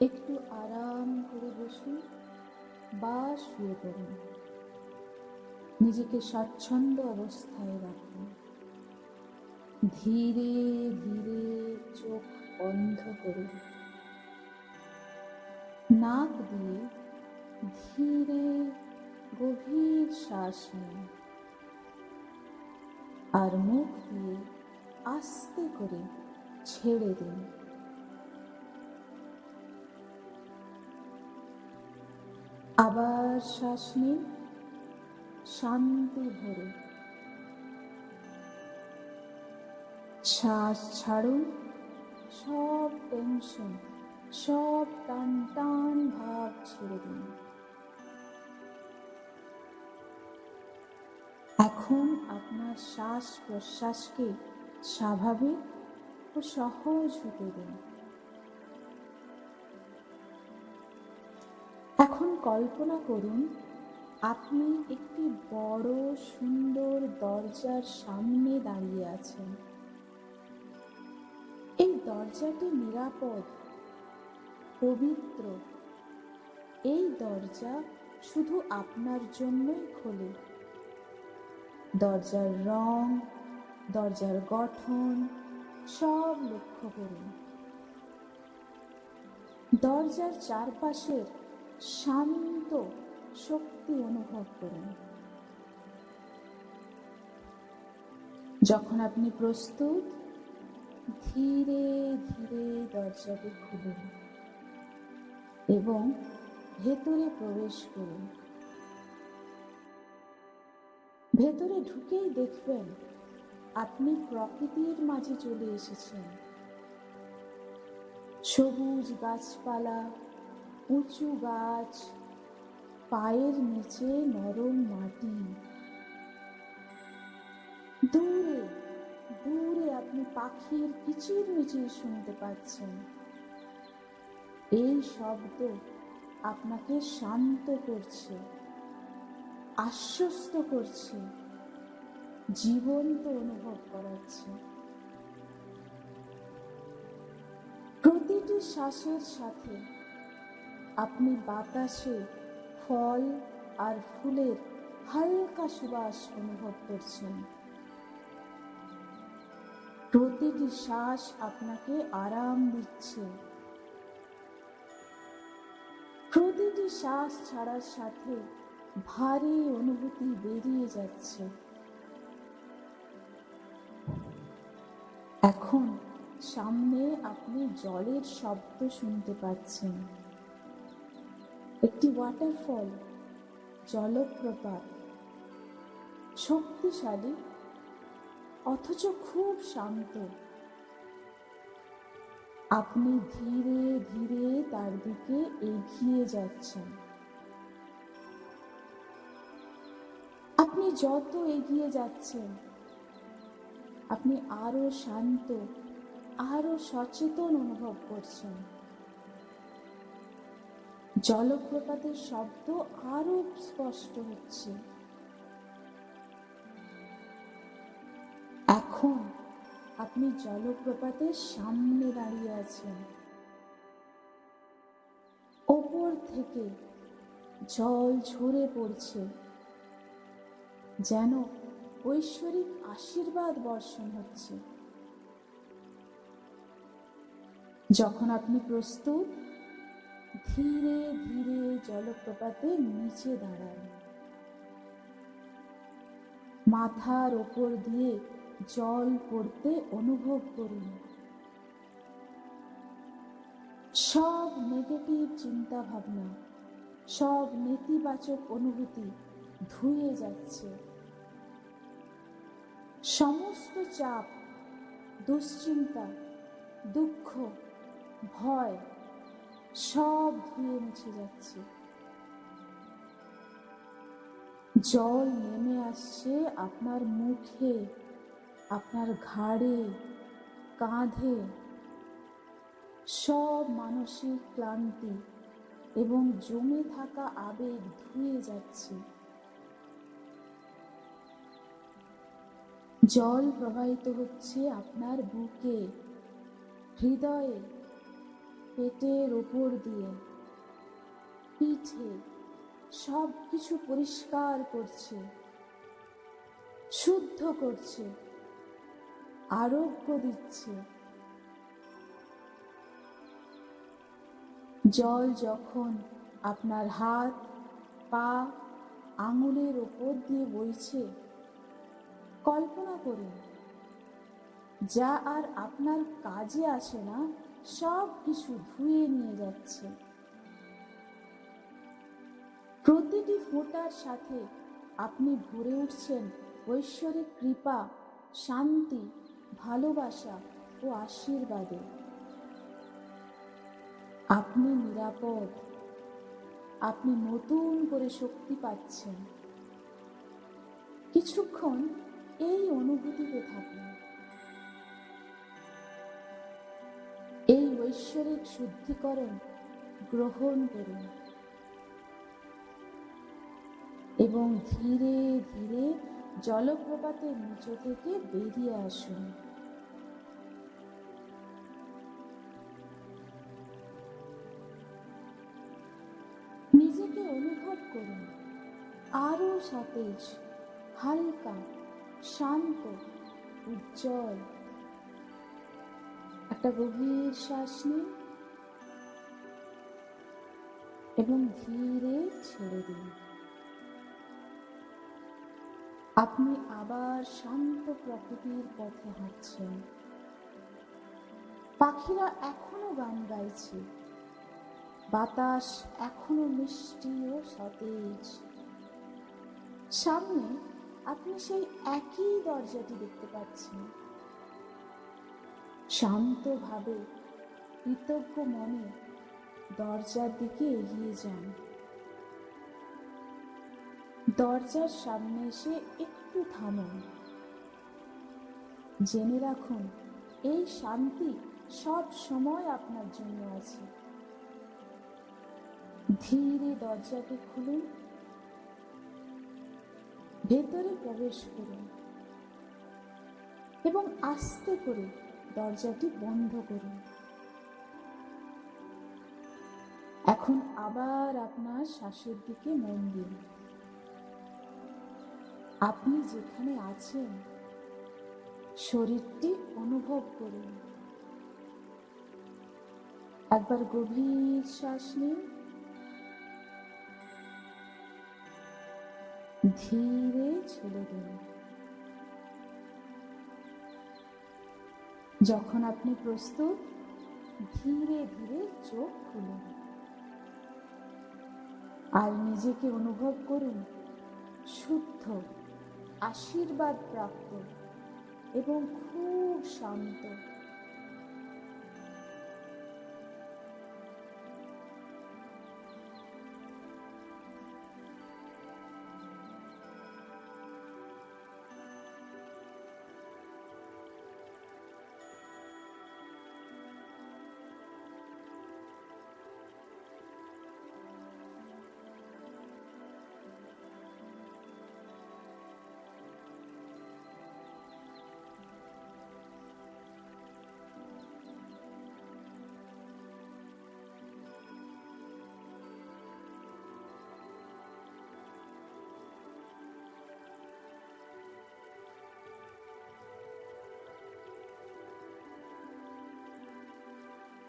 একটু আরাম করে বসুন বা শুয়ে পড়ুন। নিজেকে স্বচ্ছন্দ অবস্থায় রাখুন। ধীরে ধীরে চোখ বন্ধ করুন। নাক দিয়ে ধীরে, গভীর শ্বাস নিন। আর মুখ দিয়ে আস্তে করে ছেড়ে দিন। আবার শ্বাস নিন, শান্তি ভরে। শ্বাস ছাড়ুন, সব টেনশন সব টান টান ভাব ছেড়ে দিন। এখন আপনার শ্বাস প্রশ্বাসকে স্বাভাবিক ও সহজ হতে দিন। কল্পনা করুন, আপনি একটি বড় সুন্দর দরজার সামনে দাঁড়িয়ে আছেন। এই দরজাটি নিরাপদ, পবিত্র। এই দরজা শুধু আপনার জন্যই খোলে। দরজার রং, দরজার গঠন সব লক্ষ্য করুন। দরজার চারপাশের শান্ত শক্তি অনুভব করুন। যখন আপনি প্রস্তুত, ধীরে ধীরে দরজাটি খুলুন এবং ভেতরে প্রবেশ করুন। ভেতরে ঢুকেই দেখবেন আপনি প্রকৃতির মাঝে চলে এসেছেন। সবুজ গাছপালা উঁচু গাছ, পায়ের নিচে নরম মাটি। দূরে দূরে আপনি পাখির কিচির মিচির শুনতে পাচ্ছেন। এই শব্দ আপনাকে শান্ত করছে, আশ্বস্ত করছে, জীবন্ত অনুভব করাচ্ছে। প্রতিটি শ্বাসের সাথে আপনি বাতাসে ফল আর ফুলের হালকা সুবাস অনুভব করছেন। প্রতিটি শ্বাস আপনাকে আরাম দিচ্ছে। প্রতিটি শ্বাস ছাড়ার সাথে ভারী অনুভূতি বেরিয়ে যাচ্ছে। এখন সামনে আপনি জলের শব্দ শুনতে পাচ্ছেন। একটি ওয়াটারফল জলপ্রপাত। শক্তিশালী, অথচ খুব শান্ত। আপনি ধীরে ধীরে তার দিকে এগিয়ে যাচ্ছেন। আপনি যত এগিয়ে যাচ্ছেন, আপনি আরও শান্ত, আরও সচেতন অনুভব করছেন। জলপ্রপাতের শব্দ আরও স্পষ্ট হচ্ছে। এখন আপনি জলপ্রপাতের সামনে দাঁড়িয়ে আছেন। ওপর থেকে জল ঝরে পড়ছে, যেন ঐশ্বরিক আশীর্বাদ বর্ষণ হচ্ছে। যখন আপনি প্রস্তুত ধীরে ধীরে জলপ্রপাতের নিচে দাঁড়ান মাথার ওপর দিয়ে জল পড়তে অনুভব করুন। সব নেগেটিভ চিন্তা ভাবনা সব নেতিবাচক অনুভূতি ধুয়ে যাচ্ছে। সমস্ত চাপ, দুশ্চিন্তা, দুঃখ, ভয় সব ধুয়ে মুছে যাচ্ছে। জল নেমে আসছে আপনার মুখে, আপনার ঘাড়ে, কাঁধে। সব মানসিক ক্লান্তি এবং জমে থাকা আবেগ ধুয়ে যাচ্ছে। জল প্রবাহিত হচ্ছে আপনার বুকে, হৃদয়ে। পেটের ওপর দিয়ে। পিঠে সব কিছু পরিষ্কার করছে, শুদ্ধ করছে, আরোগ্য দিচ্ছে। জল যখন আপনার হাত, পা, আঙুলের ওপর দিয়ে বইছে, কল্পনা করুন, যা আর আপনার কাজে আসে না সব কিছু ধুয়ে নিয়ে যাচ্ছে। প্রতিটি ফোঁটার সাথে আপনি ভরে উঠছেন ঐশ্বরিক কৃপা, শান্তি, ভালোবাসা ও আশীর্বাদে। আপনি নিরাপদ। আপনি নতুন করে শক্তি পাচ্ছেন। কিছুক্ষণ এই অনুভূতিতে থাকুন। ঐশ্বরিক শুদ্ধিকরণ গ্রহণ করুন। এবং ধীরে ধীরে জলপ্রপাতের নিচে থেকে বেরিয়ে আসুন। নিজেকে অনুভব করুন। আরও সতেজ, হালকা, শান্ত, উজ্জ্বল। একটা গভীর শ্বাস নিন এবং ধীরে ছেড়ে দিন। আপনি আবার শান্ত প্রকৃতির পথে হাঁটছেন। পাখিরা এখনও গান গাইছে। বাতাস এখনও মিষ্টি ও সতেজ। সামনে আপনি সেই একই দরজাটি দেখতে পাচ্ছেন। শান্তভাবে, কৃতজ্ঞ মনে দরজার দিকে এগিয়ে যান। দরজার সামনে এসে একটু থামুন। জেনে রাখুন, এই শান্তি সব সময় আপনার জন্য আছে। ধীরে দরজাটি খুলুন। ভেতরে প্রবেশ করুন। এবং আস্তে করে দরজাটি বন্ধ করুন। এখন আবার আপনার শ্বাসের দিকে মন দিন। আপনি যেখানে আছেন, শরীরটি অনুভব করুন। একবার গভীর শ্বাস নিন। ধীরে ছেড়ে দিন। যখন আপনি প্রস্তুত, ধীরে ধীরে চোখ খুলুন। আর নিজেকে অনুভব করুন, শুদ্ধ, আশীর্বাদ প্রাপ্ত এবং খুব শান্ত।